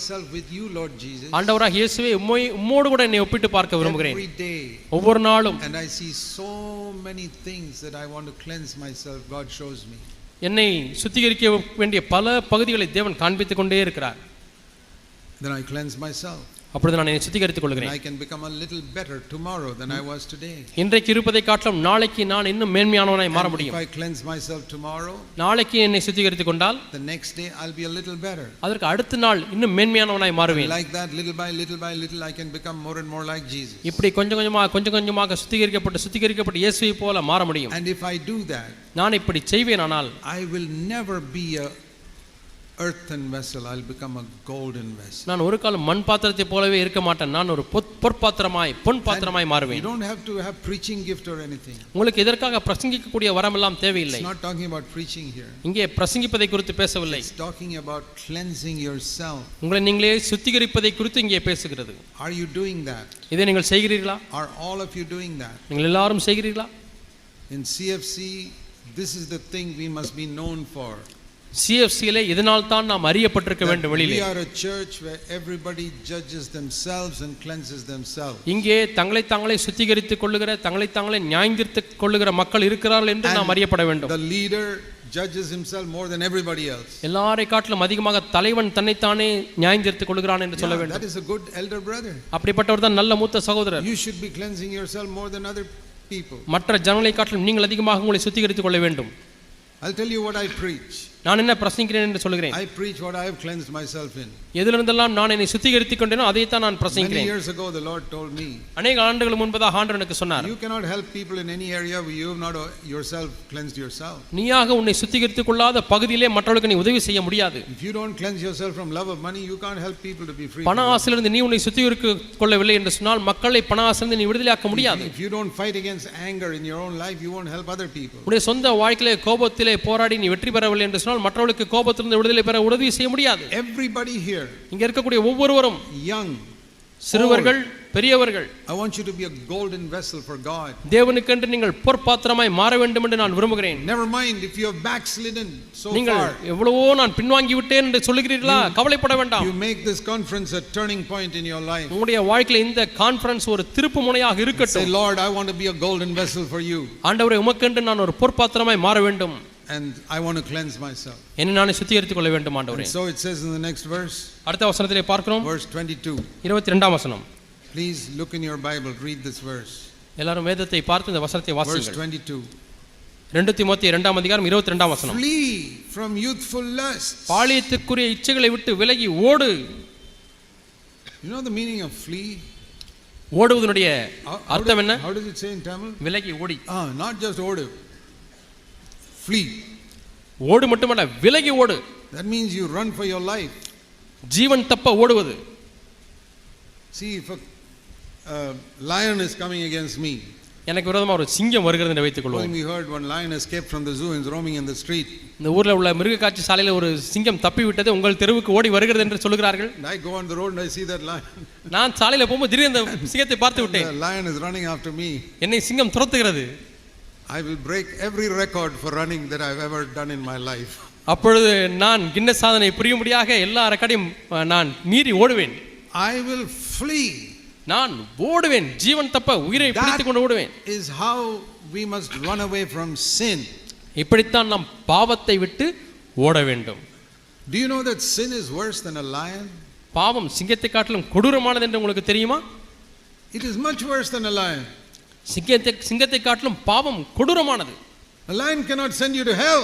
myself with you, Lord Jesus, ஆண்டவராக இயேசுவே உம்மை உம்மோடு கூட என்னை ஒப்பிட்டு பார்க்க விரும்புகிறேன் every day. ஒவ்வொரு நாளும் And I see so many things that I want to cleanse myself, God shows me. என்னை சுத்திகரிக்க வேண்டிய பல பகுதிகளை தேவன் காண்பித்துக் கொண்டே இருக்கிறார் Then I cleanse myself. அப்பொழுது நான் என்னை சுத்திகரித்துக் கொள்கிறேன் I can become a little better tomorrow than I was today. இன்றைக்கு இருப்பதை காட்டிலும் நாளைக்கு நான் இன்னும் மேன்மையானவனாய் மாற if முடியும் I cleanse myself tomorrow, நாளைக்கு என்னை சுத்திகரித்துக் கொண்டால் the next day I'll be a little better. அதற்கு அடுத்த நாள் இன்னும் மேன்மையானவனாய் மாறுவேன் like that, little by little by little, I can become more and more like Jesus. இப்படி கொஞ்சம் கொஞ்சமாக கொஞ்சம் கொஞ்சமாக சுத்திகரிக்கப்பட்டு சுத்திகரிக்கப்பட்டு இயேசுவை போல மாற முடியும் And if I do that, நான் இப்படி செய்வேனானால் I will never be a earthen vessel. I'll become a golden vessel. நான் ஒரு காலம் மண் பாத்திரத்தை போலவே இருக்க மாட்டேன் நான் ஒரு பொற்- பொற்பாத்திரமாய் பொன் பாத்திரமாய் You மாறுவேன் don't have to have preaching gift or anything. உங்களுக்கு இதற்காக பிரசங்கிக்கக்கூடிய வரமெல்லாம் தேவையில்லை It's not talking about preaching here. இங்கே பிரசங்கிப்பதை குறித்து பேசவில்லை It's talking about cleansing yourself. உங்களை நீங்களே சுத்திகரிப்பதை குறித்து இங்கே பேசுகிறது Are you doing that? இதை நீங்கள் செய்கிறீர்களா Are all of you doing that? நீங்கள் எல்லாரும் செய்கிறீர்களா In CFC, this is the thing we must be known for. சிஎஃப்சியிலே இதனால் தான் நாம் அறியப்பட்டிருக்க வேண்டும் we வெளியிலே are a church where everybody judges themselves and cleanses themselves. இங்கே தங்களை தாங்களே சுத்திகரித்துக் கொள்ளுகிற தங்களை தாங்களே நியாயந்திருத்துக் கொள்ளுகிற மக்கள் இருக்கிறார்கள் என்று நாம் அறியப்பட வேண்டும் The leader judges himself more than everybody else. எல்லாரை காட்டிலும் அதிகமாக தலைவன் தன்னைத்தானே நியாயந்திருத்துக் கொள்கிறான் என்று சொல்ல வேண்டும் that is a good elder brother. அப்படிப்பட்டவர் தான் நல்ல மூத்த சகோதரர் You should be cleansing yourself more than other people. மற்ற ஜனங்களை காட்டிலும் நீங்கள் அதிகமாக உங்களை சுத்திகரித்துக் கொள்ள வேண்டும் I'll tell you what I preach. நான் என்ன பிரசங்கிக்கிறேன் என்று சொல்கிறேன் I preach what I have cleansed myself in. எதிலிருந்தெல்லாம் நான் என்னை சுத்திகரித்துக் கொண்டேனோ அதைத்தான் நான் Many பிரசங்கிக்கிறேன் years ago, the Lord told me, அநேக ஆண்டுகள் முன்பதாக ஆண்டவர் எனக்கு சொன்னார் You cannot help people in any area where you have not uh, yourself cleansed yourself. நீயாக உன்னை சுத்திகரித்துக் கொள்ளாத பகுதியிலே மற்றவர்களுக்கு நீ உதவி செய்ய முடியாது If you don't cleanse yourself from love of money, you can't help people to be free. பண. ஆசையிலிருந்து நீ உன்னை சுத்திகரித்துக் கொள்ளவில்லை என்று சொன்னால் மக்களை பண ஆசையிலிருந்து நீ விடுதலையாக்க முடியாது If you don't fight against anger in your own life, you won't help other people. உன்னுடைய சொந்த வாழ்க்கையிலே கோபத்திலே போராடி நீ வெற்றி பெறவில்லை என்று சொன்னால் மற்றவர்களுக்கு கோபத்திலிருந்து விடுதலை பெற உதவி செய்ய முடியாது. Everybody here, இங்க இருக்கக்கூடிய ஒவ்வொருவரும் young, சிறுவர்கள் பெரியவர்கள் I want you to be a golden vessel for God. தேவனுக்கென்று நீங்கள் பொற்பாத்திரமாய் மாற வேண்டும் என்று நான் விரும்புகிறேன். Never mind if you have backslidden so நீங்கள் far. எவ்வளவோ நான் பின்வாங்கி விட்டேன் என்று சொல்லுகிறீர்களா? கவலைப்பட வேண்டாம். You make this conference a turning point in your life. உங்களுடைய வாழ்க்கையில இந்த கான்ஃபரன்ஸ் ஒரு திருப்பு முனையாக Say, இருக்கட்டும். Lord, I want to be a golden vessel for you, ஆண்டவரை உமக்கென்று நான் ஒரு பொற்பாத்திரமாய் மாற வேண்டும். and I want to cleanse myself. என்னை நானே சுத்திகரித்துக் கொள்ள வேண்டும் ஆண்டவரே And so it says in the next verse, அடுத்த வசனத்திலே பார்க்கிறோம் verse 22. இருபத்தி ரெண்டாம் வசனம் Please look in your Bible, read this verse. எல்லாரும் வேதத்தை பார்த்து இந்த வசனத்தை Verse வாசிங்கள் 22. ரெண்டு திமோத்தி இரண்டாம் அதிகாரம் இருபத்தி ரெண்டாம் வசனம் Flee from youthful lusts. பாலியத்துக்குரிய இச்சைகளை விட்டு விலகி ஓடு You know the meaning of flee? ஓடுவதனுடைய How, how, அர்த்தம் does, என்ன how does it say in Tamil? விலகி ஓடி Ah, not just order. Flee. ஓடு மட்டுமல்ல விலகி ஓடு That means you run for your life. ஜீவன் தப்ப ஓடுவது a uh, lion is coming against me, எனக்கு விரோதமா ஒரு சிங்கம் வருகிறது என்று வைத்துக் கொள்வோம் we heard one lion escaped from the zoo and is roaming in the street, இந்த ஊர்ல உள்ள மிருக காட்சி சாலையில ஒரு சிங்கம் தப்பி விட்டது உங்கள் தெருவுக்கு ஓடி வருகிறது என்று சொல்லுகிறார்கள் and I go on the road and I see that lion. நான் சாலையில போகும்போது திடீர்னு அந்த சிங்கத்தை பார்த்து the விட்டேன் lion is running after me. என்னை சிங்கம் துரத்துகிறது I will break every record for running that I've ever done in my life. அப்பொழுது நான் கின்ன சாதனை புரியும்படியாக எல்லா ரெக்கார்டையும் அஹ், நான் மீறி ஓடுவேன் I will flee. நான் ஓடுவேன் ஜீவன் தப்ப உயிரை பிடித்துக் கொண்டு ஓடுவேன் Is how we must run away from sin. இப்படித்தான் நாம் பாவத்தை விட்டு ஓட வேண்டும் Do you know that sin is worse than a lion? பாவம் சிங்கத்தை காட்டிலும் கொடூரமானது என்று உங்களுக்கு தெரியுமா It is much worse than a lion. சிங்கத்தை சிங்கத்தை காட்டிலும் பாவம் கொடூரமானது A lion cannot send you to hell.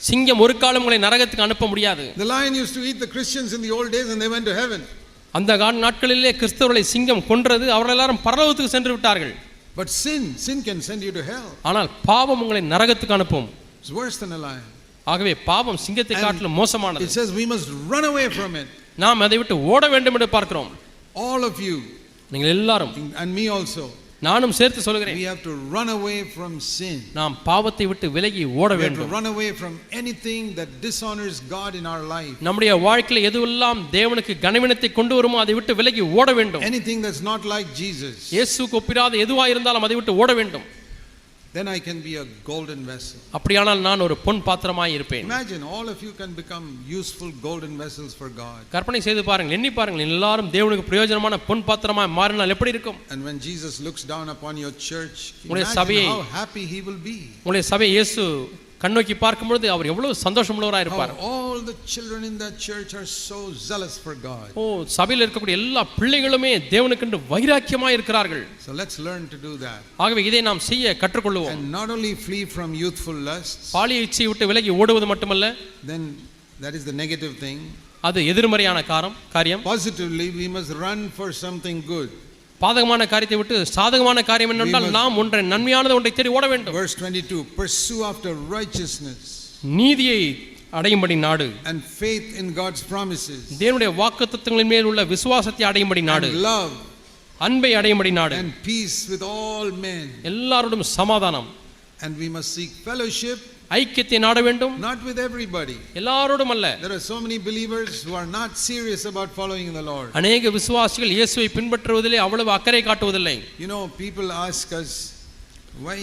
சிங்கம் ஒரு காலம் உங்களை நரகத்துக்கு அனுப்ப முடியாது The lion used to eat the Christians in the old days and they went to heaven. அந்த கா- நாட்களிலே கிறிஸ்தவர்களை சிங்கம் கொன்றது அவர்கள் எல்லாரும் பரலோகத்துக்கு சென்று விட்டார்கள் But sin, sin can send you to hell. ஆனால் பாவம் உங்களை நரகத்துக்கு அனுப்பும் It's worse than a lion. ஆகவே பாவம் சிங்கத்தை And காட்டிலும் மோசமானது It says we must run away from it. நாம் அதை விட்டு ஓட வேண்டும் என்று பார்க்கிறோம் All of you, நீங்கள் எல்லாரும் and me also, நானும் சேர்த்து சொல்கிறேன் we have to run away from sin. நாம் பாவத்தை விட்டு விலகி ஓட We have to வேண்டும் run away from anything that dishonors God in our life. நம்முடைய வாழ்க்கையில் எதுவெல்லாம் தேவனுக்கு கனவினத்தை கொண்டு வருமோ அதை விட்டு விலகி ஓட வேண்டும் Anything that's not like Jesus. இயேசுக்கு ஒப்பிராத எதுவாக இருந்தாலும் அதை விட்டு ஓட வேண்டும் then I can be a golden vessel. அப்படியானால் நான் ஒரு பொன் பாத்திரமாய் இருப்பேன் Imagine all of you can become useful golden vessels for God. கற்பனை செய்து பாருங்கள் எண்ணி பாருங்கள் எல்லாரும் தேவனுக்கு பிரயோஜனமான பொன் பாத்திரமாய் மாறினால் எப்படி இருக்கும் And when Jesus looks down upon your church, உங்களுடைய imagine சபையை- how happy he will be. உங்களுடைய சபை இயேசு கண்ணோக்கி பார்க்கும்பொழுது அவர் எவ்வளவு சந்தோஷமுள்ளவராக இருப்பார் all the children in that church are so zealous for God. ஓ சபையில் இருக்கக்கூடிய எல்லா பிள்ளைகளுமே தேவனுக்கென்று வைராக்கியமாய் இருக்கிறார்கள் So let's learn to do that. ஆகவே இதை நாம் செய்ய கற்றுக்கொள்வோம் And not only flee from youthful lusts, பாலிய இச்சையை விட்டு விலகி ஓடுவது மட்டுமல்ல then that is the negative thing. அது எதிர்மறையான காரம் காரியம் Positively, we must run for something good. பாதகமான காரியத்தை விட்டு சாதகமான காரியம் என்னென்றால் நாம் ஒன்றை நன்மையானது ஒன்றை தேடி ஓட வேண்டும். Verse 22 Pursue after righteousness நீதியை அடையும்படி நாடு. and faith in God's promises, தேவனுடைய வாக்குத்தத்தங்களின் மேல் உள்ள விசுவாசத்தை அடையும்படி நாடு. love அன்பை அடையும்படி நாடு. and peace with all men. எல்லாரோடும் சமாதானம். And we must seek fellowship, ஐக்கியத்தை நாட வேண்டும் not with everybody. எல்லாரோடும் அல்ல There are so many believers who are not serious about following the Lord. அநேக விசுவாசிகள் இயேசுவை பின்பற்றுவதிலே அவ்வளவு அக்கறை காட்டுவதில்லை You know, people ask us, why,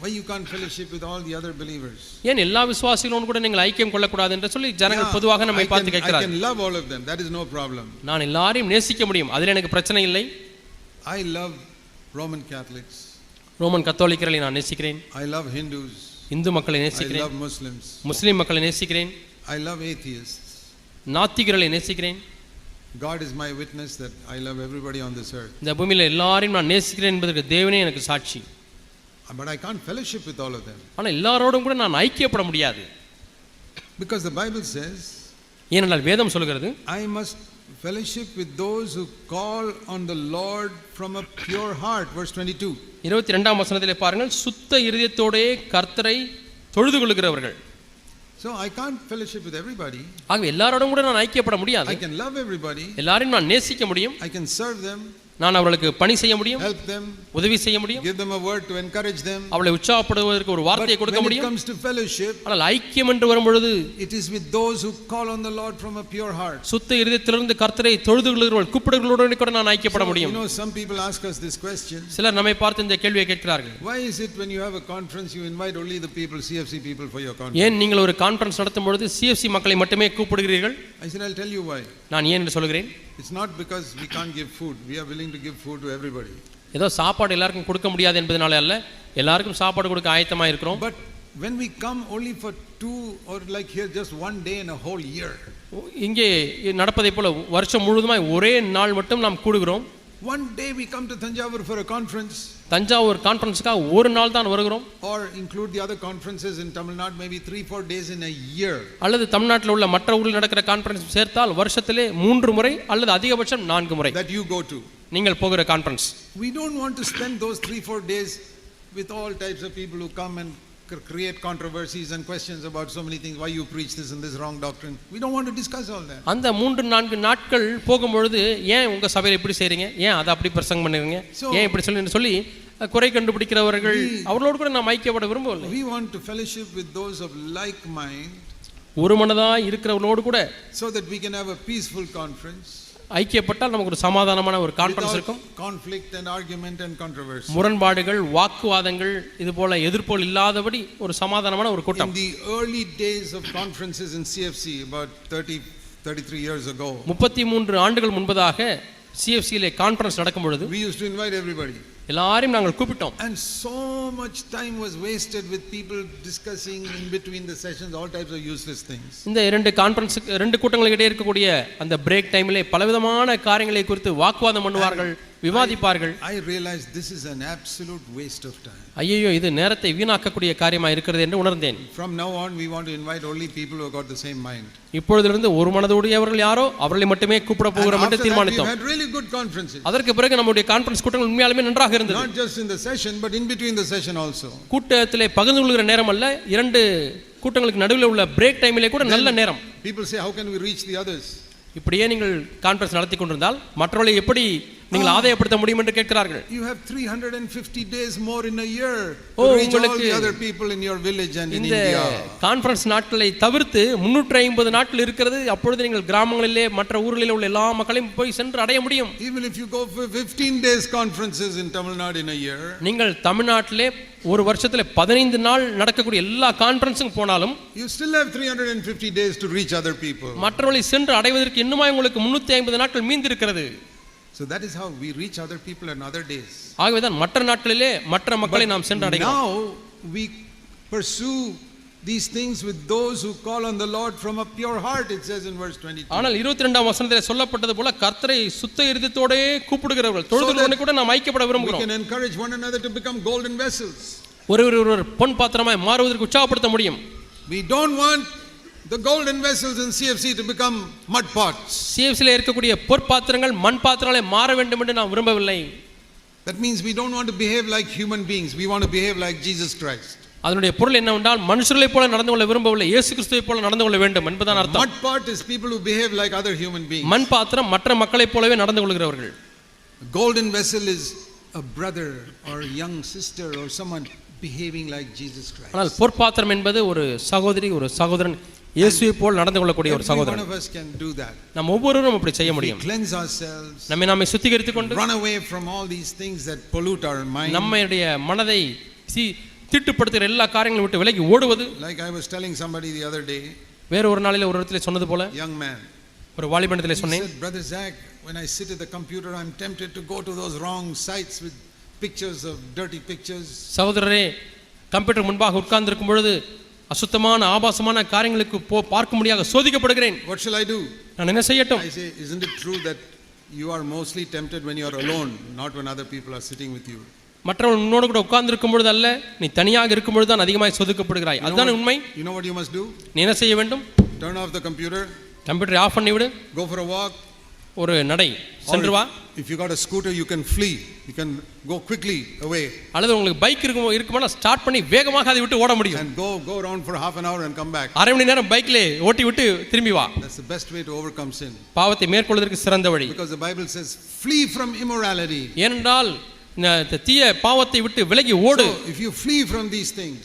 why you can't fellowship with all the other believers? ஏன் எல்லா விசுவாசிகளோடு கூட நீங்கள் ஐக்கியம் கொள்ளக்கூடாது என்று சொல்லி ஜனங்கள் பொதுவாக I நம்மை பார்த்து I கேட்கிறார் can love all of them. That is no problem. நான் எல்லாரையும் நேசிக்க முடியும் அதில் எனக்கு பிரச்சனை இல்லை I love Roman Catholics. Roman கத்தோலிக்கர்களை நான் நேசிக்கிறேன் I love Hindus. இந்து மக்களை நேசிக்கிறேன் Muslims. முஸ்லிம் மக்களை நேசிக்கிறேன் I love atheists. நாத்திகர்களை நேசிக்கிறேன் God is my witness that I love everybody on this earth. இந்த பூமியில் எல்லாரையும் நான் நேசிக்கிறேன் என்பதற்கு தேவனே எனக்கு சாட்சி But I can't fellowship with all of them. ஆனால் எல்லாரோடும் கூட நான் ஐக்கியப்பட முடியாது Because the Bible says, ஏனென்றால் வேதம் சொல்கிறது I must fellowship with those who call on the Lord from a pure heart. Verse 22. இருபத்தி ரெண்டாம் வசனத்திலே பாருங்கள் சுத்த இருதயத்தோடே கர்த்தரை தொழுது கொள்கிறவர்கள் So I can't fellowship with everybody. ஆகவே எல்லாரோடும் கூட நான் ஐக்கியப்பட முடியாது I can love everybody. எல்லாரையும் நான் நேசிக்க முடியும் I can serve them, நான் அவர்களுக்கு பணி செய்ய முடியும் help them, உதவி செய்ய முடியும் give them a word to encourage them. அவளை உற்சாகப்படுவதற்கு ஒரு வார்த்தையை கொடுக்க முடியும் comes to fellowship, ஆனால் ஐக்கியம் என்று வரும்பொழுது it is with those who call on the Lord from a pure heart. சுத்த இருதயத்திலிருந்து கர்த்தரை தொழுது கொள்கிறவர்கள் கூப்பிடுகளுடன் கூட நான் ஐக்கியப்பட So, you முடியும் know, some people ask us this question. சிலர் நம்மை பார்த்து இந்த கேள்வியை கேட்கிறார்கள் Why is it when you have a conference, you invite only the people, CFC people for your conference? ஏன் நீங்கள் ஒரு கான்ஃபரன்ஸ் நடத்தும் பொழுது சிஎஃப்சி மக்களை மட்டுமே கூப்பிடுகிறீர்கள் I said, I'll tell you why. நான் ஏன் என்று சொல்கிறேன் It's not because we can't give food. We are willing to give food to everybody. ஏதோ சாப்பாடு எல்லாருக்கும் கொடுக்க முடியாது என்பதனால அல்ல எல்லாருக்கும் சாப்பாடு கொடுக்க ஆயத்தமாக இருக்கிறோம் But when we come only for two or like here, just one day in a whole year, இங்கே நடப்பதை போல வருஷம் முழுவதுமாய் ஒரே நாள் மட்டும் நாம் கூடுகிறோம் one day we come to Tanjavur for a conference Thanjavur கான்ஃபரன்ஸுக்காக ஒரு நாள் தான் வருகிறோம் or include the other conferences in Tamil Nadu, maybe three, four days in a year. அல்லது தமிழ்நாட்டில் உள்ள மற்ற ஊரில் நடக்கிற கான்ஃபரன்ஸ் சேர்த்தால் வருஷத்திலே மூன்று முறை அல்லது அதிகபட்சம் நான்கு முறை that you go to. நீங்கள் போகிற conference We don't want to spend those three, four days with all types of people who come and create controversies and questions about so many things. Why you preach this and this wrong doctrine? We don't want to discuss all that. அந்த மூன்று நான்கு நாட்கள் போகும்பொழுது ஏன் உங்க சபையில் இப்படி செய்றீங்க ஏன் அதை அப்படி பிரசங்கம் பண்ணுறீங்க So- ஏன் இப்படி சொல்லி சொல்லி அஹ், குறை கண்டுபிடிக்கிறவர்கள் அவர்களோடு கூட நாம் ஐக்கியப்பட விரும்பவில்லை We want to fellowship with those of like mind ஒரு மனதாக இருக்கிறவர்களோடு கூட so that we can have a peaceful conference ஐக்கியப்பட்டால் நமக்கு ஒரு சமாதானமான ஒரு கான்ஃபரன்ஸ் இருக்கும் conflict and argument and controversy. முரண்பாடுகள் வாக்குவாதங்கள் இது போல எதிர்ப்புகள் இல்லாதபடி ஒரு சமாதானமான ஒரு கூட்டம் the early days of conferences in CFC, about 30, 33 years ago, முப்பத்தி மூன்று ஆண்டுகள் முன்பதாக சிஎஃப்சியிலே கான்ஃபரன்ஸ் நடக்கும் பொழுது we used to invite everybody. எல்லாரையும் நாங்கள் கூப்பிட்டோம் And so much time was wasted with people discussing in between the sessions all types of useless things. இந்த இரண்டு கான்ஃபரன்ஸுக்கு ரெண்டு கூட்டங்களுக்கு இடையே இருக்கக்கூடிய அந்த பிரேக் டைமிலே பலவிதமான காரியங்களை குறித்து வாக்குவாதம் பண்ணுவார்கள் விவாதிப்பார்கள் I realized this is an absolute waste of time. ஐயோ இது நேரத்தை வீணாக்கக்கூடிய காரியமாக இருக்கிறது என்று உணர்ந்தேன் From now on, we want to invite only people who got the same mind. இப்பொழுதிலிருந்து ஒரு மனதுடையவர்கள் யாரோ அவர்களை மட்டுமே கூப்பிட போகிறோம் என்று that, we've தீர்மானித்தோம் had really good conferences. அதற்கு பிறகு நம்முடைய கான்ஃபரன்ஸ் கூட்டங்கள் உண்மையாலுமே நன்றாக இருந்தது Not just in the session, but in between the session also. கூட்டத்திலே பகிர்ந்து கொள்கிற நேரம் அல்ல இரண்டு கூட்டங்களுக்கு நடுவில் உள்ள பிரேக் டைமிலே கூட நல்ல நேரம் People say, How can we reach the others? இப்படியே நீங்கள் கான்ஃபரன்ஸ் நடத்தி கொண்டிருந்தால் மற்றவர்களை எப்படி நீங்கள் ஆதாயப்படுத்த முடியும் என்று கேட்கிறார்கள்? You have 350 days more in a year to reach all the other people in your village and in இந்த India. கான்ஃபரன்ஸ் நாட்களை தவிர்த்து முன்னூற்றி ஐம்பது நாட்கள் இருக்கிறது. அப்பொழுது நீங்கள் கிராமங்களிலே மற்ற ஊர்களிலே உள்ள எல்லா மக்களையும் போய் சென்று அடைய முடியும். Even if you go for 15 days conferences in Tamil Nadu in a year, நீங்கள் தமிழ்நாட்டிலே ஒரு வருஷத்துல பதினைந்து நாள் நடக்கக்கூடிய எல்லா கான்ஃபரன்ஸுக்கும் போனாலும் you still have 350 days to reach other people. மற்றவர்களை சென்று அடைவதற்கு இன்னுமாய் உங்களுக்கு முன்னூத்தி ஐம்பது நாட்கள் மீந்திருக்கிறது So that is how we reach other people on other days. ஆகவேதான் மற்ற நாட்களிலே மற்ற மக்களை நாம் சென்று அடைகிறோம் Now we pursue these things with those who call on the Lord from a pure heart, it says in verse 22. ஆனால் இருபத்தி ரெண்டாம் வசனத்தில் சொல்லப்பட்டது போல கர்த்தரை சுத்த இருதத்தோடே கூப்பிடுகிறவர்கள் தொழுதுகளுடனே கூட நாம் ஐக்கியப்பட We விரும்புகிறோம் can encourage one another to become golden vessels. ஒருவர் ஒருவர் பொன் பாத்திரமாய் மாறுவதற்கு உற்சாகப்படுத்த முடியும் We don't want the golden vessels in CFC to become mud pots. சிஎஃப்சியில் இருக்கக்கூடிய பொற்பாத்திரங்கள் மண் பாத்திரங்களை மாற வேண்டும் என்று நாம் விரும்பவில்லை That means we don't want to behave like human beings. We want to behave like Jesus Christ. அதனுடைய பொருள் என்னவென்றால் மனுஷர்களைப் போல நடந்து கொள்ள விரும்பவில்லை இயேசு கிறிஸ்துவைப் போல நடந்து கொள்ள வேண்டும் என்பதுதான் அர்த்தம் Mud pot is people who behave like other human beings. மண் பாத்திரம் மற்ற மக்களைப் போலவே நடந்து கொள்கிறவர்கள் golden vessel is a brother or a young sister or someone behaving like Jesus Christ. ஆனால் பொற்பாத்திரம் என்பது ஒரு சகோதரி ஒரு சகோதரன் இயேசுவை போல் நடந்து கொள்ளக்கூடிய ஒரு சகோதரன் of us can do that. நாம் ஒவ்வொருவரும் அப்படி செய்ய முடியும் cleanse ourselves, நம்மை நாமே சுத்திகரித்துக் கொண்டு run away from all these things that pollute our mind. நம்முடைய மனதை தீட்டுப்படுத்துகிற எல்லா காரியங்களும் விட்டு விலகி ஓடுவது Like I was telling somebody the other day, வேற ஒரு நாளில் ஒரு இடத்துல சொன்னது போல young man. ஒரு வாலிபனத்தில் He சொன்னேன் said, Brother Zach, when I sit at the computer, I'm tempted to go to those wrong sites with pictures of dirty pictures. சகோதரரே கம்ப்யூட்டர் முன்பாக உட்கார்ந்திருக்கும் பொழுது அசுத்தமான ஆபாசமான காரியங்களுக்கு போ பார்க்க முடியாத சோதிக்கப்படுகிறேன் What shall I do? நான் என்ன செய்யட்டும் I say, isn't it true that you are mostly tempted when you are alone, not when other people are sitting with you? மற்றவன் உன்னோடு கூட உட்கார்ந்திருக்கும் பொழுது அல்ல நீ தனியாக இருக்கும் பொழுது தான் அதிகமாக சோதிக்கப்படுகிறாய் அதுதான் உண்மை You know what you must do? நீ என்ன செய்ய வேண்டும் Turn off the computer, கம்ப்யூட்டரை ஆஃப் பண்ணி விடு go for a walk. ஒரு நடை சென்று வா if, if you got a scooter, you can flee. You can go quickly away அல்லது உங்களுக்கு பைக் இருக்கும் இருக்குமானா ஸ்டார்ட் பண்ணி வேகமாக அதை விட்டு ஓட முடியும் and go, go around for half an hour and come back. அரை மணி நேரம் பைக்ல ஓட்டி விட்டு திரும்பி வா That's the best way to overcome sin. பாவத்தை மேற்கொள்வதற்கு சிறந்த வழி Because the Bible says, flee from immorality. ஏனென்றால் தீய பாவத்தை விட்டு விலகி ஓடு if you flee from these things,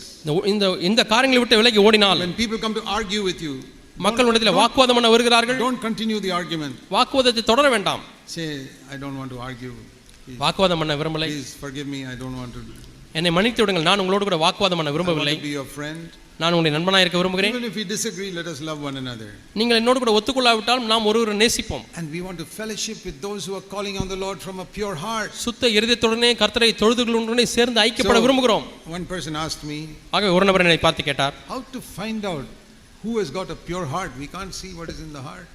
இந்த இந்த காரியங்களை விட்டு விலகி ஓடினால் when people come to argue with you, மக்களிடத்தில் வாக்குவாதம் பண்ண வருகிறார்கள் don't continue the argument. வாக்குவாதத்தை தொடர வேண்டாம் Say, I don't want to argue. வாக்குவாதம் பண்ண விரும்பலை please forgive me. I don't want to, என்னை மன்னித்து விடுங்கள் நான் உங்களோடு கூட வாக்குவாதம் பண்ண விரும்பவில்லை be your friend. நான் உங்களுடைய நண்பனாக இருக்க விரும்புகிறேன் Even if we disagree, let us love one another. நீங்கள் என்னோடு கூட ஒத்துக்கொள்ளாவிட்டாலும் நாம் ஒருவரை நேசிப்போம் And we want to fellowship with those who are calling on the Lord from a pure heart. சுத்த இருதயத்துடனே கர்த்தரை தொழுதுகளுடனே சேர்ந்து ஐக்கியப்பட விரும்புகிறோம் One person asked me, ஆகவே ஒரு நபர் என்னை பார்த்து கேட்டார் how to find out who has got a pure heart? We can't see what is in the heart.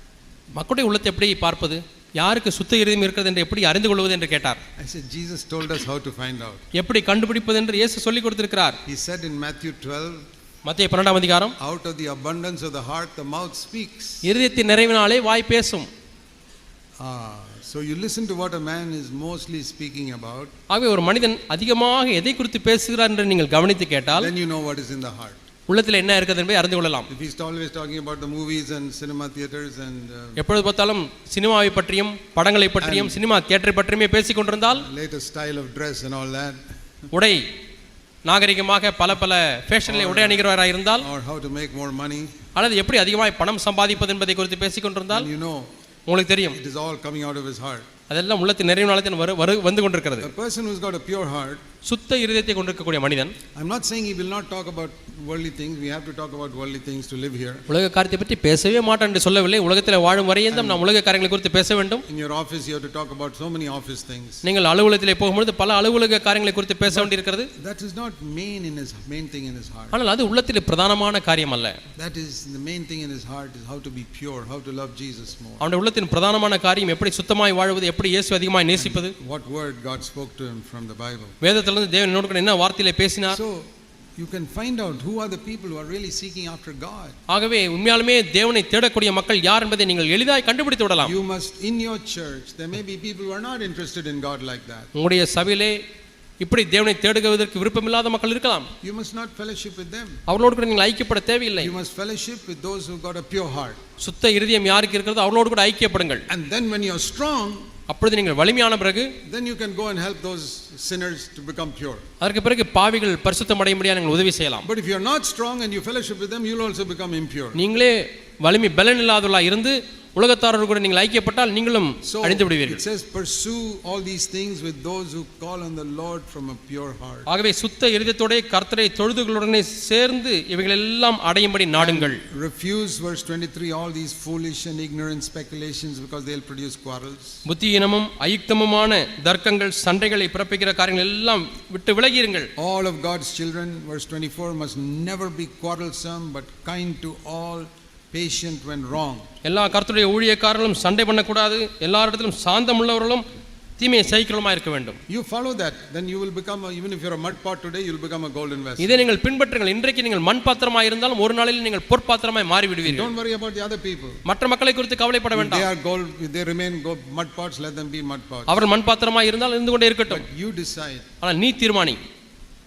மக்களுடைய உள்ளத்தை எப்படி பார்ப்பது யாருக்கு சுத்த இருதயம் இருக்கிறது என்று எப்படி அறிந்து கொள்வது என்று கேட்டார் I said, Jesus told us how to find out. எப்படி கண்டுபிடிப்பது என்று இயேசு சொல்லிக் கொடுத்திருக்றார் He said in Matthew 12, மத்திய பன்னெண்டாம் அதிகாரம் out of the abundance of the heart, the mouth speaks. இருதயத்தின் நிறைவினாலே வாய் பேசும் Ah, so you listen to what a man is mostly speaking about, ஆகவே ஒரு மனிதன் அதிகமாக எதை குறித்து பேசுகிறார் என்று நீங்கள் கவனித்து கேட்டால் then you know what is in the heart. உள்ளத்தில் என்ன இருக்கிறது என்பதை அறிந்து கொள்ளலாம் he's always talking about the movies and cinema theaters and uh, எப்பொழுது பார்த்தாலும் சினிமாவை பற்றியும் படங்களை பற்றியும் சினிமா தியேட்டரை பற்றியுமே பேசிக் கொண்டிருந்தால் latest style of dress and all that, உடை நாகரிகமாக பல பல ஃபேஷனில் உடை அணிகிறவராக இருந்தால் or how to make more money, அல்லது எப்படி அதிகமாக பணம் சம்பாதிப்பது என்பதை குறித்து பேசிக் கொண்டிருந்தால் then you know உங்களுக்கு தெரியும். it is all coming out of his heart. அதெல்லாம் உள்ளத்தின் வரு வரு வந்து கொண்டிருக்கிறது. A person who's got a pure heart, சுத்த இருதயத்தை கொண்டிருக்கக்கூடிய மனிதன் I'm not saying he will not talk about worldly things. We have to talk about worldly things to live here. உலக காரியத்தை பற்றி பேசவே மாட்டான் என்று சொல்லவில்லை உலகத்தில் வாழும் வரையந்தும் நாம் உலக காரியங்களை குறித்து பேச வேண்டும் In your office, you have to talk about so many office things. நீங்கள் அலுவலகத்திலே போகும்பொழுது பல அலுவலக காரியங்களை குறித்து பேச வேண்டியிருக்கிறது That is not main in his main thing in his heart. ஆனால் அது உள்ளத்தில் பிரதானமான காரியம் அல்ல That is the main thing in his heart is how to be pure, how to love Jesus more. அவனுடைய உள்ளத்தின் பிரதானமான காரியம் எப்படி சுத்தமாய் வாழ்வது எப்படி இயேசு அதிகமாய் நேசிப்பது What word God spoke to him from the Bible. வேதத்திலிருந்து தேவன் என்னோடு கூட என்ன வார்த்தையிலே பேசினார் So you can find out who are the people who are really seeking after God. ஆகவே உண்மையாலுமே தேவனை தேடக்கூடிய மக்கள் யார் என்பதை நீங்கள் எளிதாய் கண்டுபிடித்து விடலாம் You must, in your church, there may be people who are not interested in God like that. உங்களுடைய சபையிலே இப்படி தேவனை தேடுவதற்கு விருப்பமில்லாத மக்கள் இருக்கலாம் You must not fellowship with them. அவர்களோடு கூட நீங்கள் ஐக்கியப்பட தேவையில்லை You must fellowship with those who got a pure heart. சுத்த இருதயம் யாருக்கு இருக்கிறதோ அவர்களோடு கூட ஐக்கியப்படுங்கள் And then when you're strong, அப்பொழுது நீங்கள் வலிமையான பிறகு then you can go and help those sinners to become pure. அதற்கு பிறகு பாவிகள் பரிசுத்தம் அடைய முடியாது நீங்கள் உதவி செய்யலாம் But if you're not strong and you fellowship with them, you'll also become impure. நீங்களே வலிமை பலன் இல்லாதவர்களா இருந்து உலகத்தாரோடு கூட நீங்கள் ஐக்கியப்பட்டால் நீங்களும் அழிந்து விடுவீர்கள் says, pursue all these things with those who call on the Lord from a pure heart. ஆகவே சுத்த இருதயத்தோட கர்த்தரை தொழுதுகளுடனே சேர்ந்து இவைகள் எல்லாம் அடையும்படி நாடுங்கள் Refuse, verse 23, all these foolish and ignorant speculations because they'll produce quarrels. புத்தியினமும் அயுக்தமுமான தர்க்கங்கள் சண்டைகளை பிறப்பிக்கிற காரியங்கள் எல்லாம் விட்டு விலகியிருங்கள் All of God's children, verse 24, must never be quarrelsome but kind to all, patient when wrong. எல்லா கர்த்தருடைய ஊழியக்காரர்களும் சண்டை பண்ணக்கூடாது எல்லாரிடத்திலும் சாந்தம் உள்ளவர்களும் தீமையை சகிக்கிறவருமா இருக்க வேண்டும் You follow that, then you will become, a, even if you're a mud pot today, you'll become a golden vessel. இதை நீங்கள் பின்பற்றுங்கள் இன்றைக்கு நீங்கள் மண் பாத்திரமாய் இருந்தாலும் ஒரு நாளில் நீங்கள் பொற்பாத்திரமாய் மாறி விடுவீர்கள் Don't worry about the other people. மற்ற மக்களை குறித்து கவலைப்பட If they வேண்டாம் are gold, if they remain gold, mud pots, let them be mud pots. அவர்கள் மண் பாத்திரமாய் இருந்தால் இருந்து கொண்டே இருக்கட்டும் But you decide. ஆனால் நீ தீர்மானி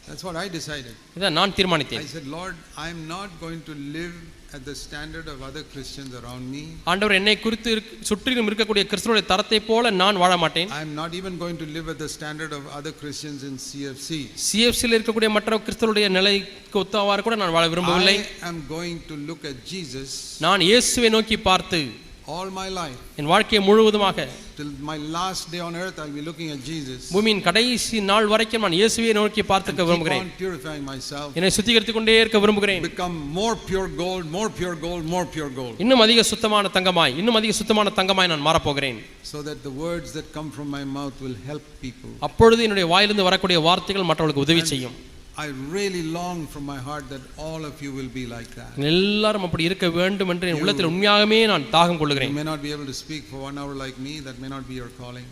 That's what I decided. இதான் நான் I தீர்மானித்தேன் said, Lord, I'm not going to live at the standard of other Christians around me. ஆண்டவர் என்னை குறித்து சுற்றிலும் இருக்கக்கூடிய கிறிஸ்துவோட தரத்தை போல நான் வாழ மாட்டேன் I'm not even going to live at the standard of other Christians in CFC. சிஎஃப்சியில் இருக்கக்கூடிய மற்ற கிறிஸ்தவருடைய நிலைக்கு ஒத்தவாறு கூட நான் வாழ விரும்பவில்லை I am going to look at Jesus நான் இயேசுவை நோக்கி பார்த்து all my life. என் வாழ்க்கையை முழுவதுமாக Till my last day on earth, I'll be looking at Jesus. பூமியின் கடைசி நாள் வரைக்கும் நான் இயேசுவை நோக்கி பார்த்துக்க விரும்புகிறேன் purifying myself. என்னை சுத்திகரித்துக் கொண்டே இருக்க விரும்புகிறேன் Become more pure gold, more pure gold, more pure gold. இன்னும் அதிக சுத்தமான தங்கமாய் இன்னும் அதிக சுத்தமான தங்கமாய் நான் மாறப்போகிறேன் So that the words that come from my mouth will help people. அப்பொழுது என்னுடைய வாயிலிருந்து வரக்கூடிய வார்த்தைகள் மற்றவர்களுக்கு உதவி செய்யும் I really long from my heart that all of you will be like that. எல்லாரும் அப்படி இருக்க வேண்டும் என்று என் உள்ளத்தில் உண்மையாகவே நான் தாகம் You கொள்ளுகிறேன் may not be able to speak for one hour like me, that may not be your calling.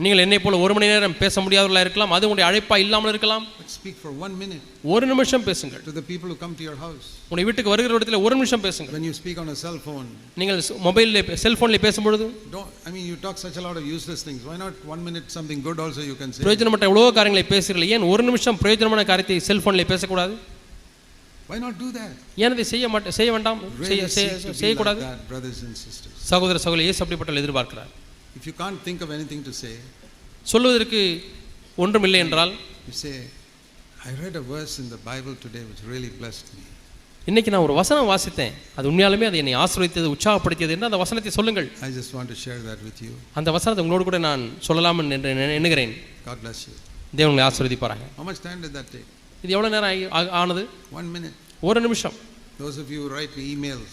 நீங்கள் என்னை போல ஒரு மணி நேரம் பேச முடியாதவர்களாக இருக்கலாம் அது உங்களுடைய அழைப்பா இல்லாமல் இருக்கலாம் speak for one minute ஒரு நிமிஷம் பேசுங்கள் to the people who come to your house. உங்களுடைய வீட்டுக்கு வருகிற இடத்துல ஒரு நிமிஷம் பேசுங்கள் When you speak on a cell phone, நீங்கள் மொபைலில் செல்போனில் பேசும்பொழுது don't, I mean, you talk such a lot of useless things. Why not one minute something good also you can say? பிரயோஜனமற்ற எவ்வளோ காரியங்களை பேசுகிறீர்கள் ஏன் ஒரு நிமிஷம் பிரயோஜனமான காரியத்தை செல்போனில் பேசக்கூடாது Why not do that? ஏன் அதை செய்ய மாட்டேன் செய்ய வேண்டாம் செய்ய செய்ய- brothers and sisters. சகோதர சகோதரி இயேசு அப்படிப்பட்ட எதிர்பார்க்கிறார் If you can't think of anything to say, சொல்வதற்கு ஒன்றும் இல்லை என்றால் you say, I read a verse in the Bible today which really blessed me. இன்னைக்கு நான் ஒரு வசனம் வாசித்தேன் அது உண்மையாலுமே அதை என்னை ஆசிரியத்தது உற்சாகப்படுத்தியது என்று அந்த வசனத்தை சொல்லுங்கள் I just want to share that with you. அந்த வசனத்தை உங்களோடு கூட நான் சொல்லலாம் என்று எண்ண- எண்ணுகிறேன் God bless you. தேவன் உங்களை ஆசீர்வதிப்பாராங்க How much time did that take? இது எவ்வளோ நேரம் ஆனது One minute. ஒரு நிமிஷம் Those of you who write emails,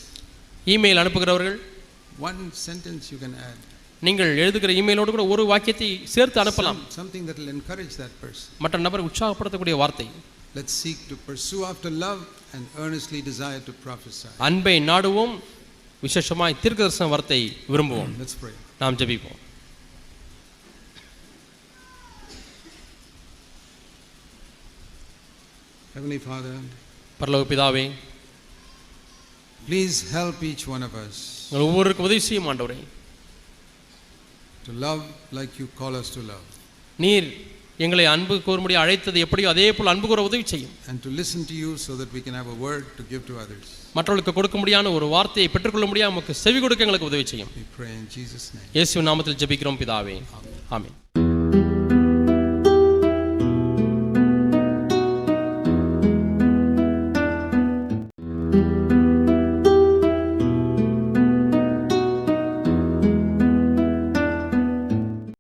email அனுப்புகிறவர்கள் one sentence you can add. நீங்கள் எழுதுகிற இமெயிலோடு கூட ஒரு வாக்கியத்தை சேர்த்து அனுப்பலாம் Some- something that will encourage that person. மற்ற நபரை உற்சாகப்படுத்தக்கூடிய வார்த்தை Let's seek to pursue after love and earnestly desire to prophesy. அன்பை நாடுவோம் விசேஷமாய் தீர்க்கதரிசன வார்த்தை விரும்புவோம் Let's pray. நாம் ஜெபிப்போம் Heavenly Father, பரலோக பிதாவே please help each one of us ஒவ்வொருவருக்கும் உதவி செய்யும் ஆண்டவரே to love like you call us to love. நீர் எங்களை அன்பு கூறும்படி அழைத்தது எப்படியோ அதே போல் அன்பு கூற உதவி செய்யும். And to listen to you so that we can have a word to give to others. மற்றவர்களுக்கு கொடுக்க முடியாத ஒரு வார்த்தையை பெற்றுக்கொள்ள முடியாத நமக்கு செவி கொடுக்க எங்களுக்கு உதவி செய்யும். We pray in Jesus' name. இயேசுவின் நாமத்தில் ஜெபிக்கிறோம் பிதாவே. ஆமென்.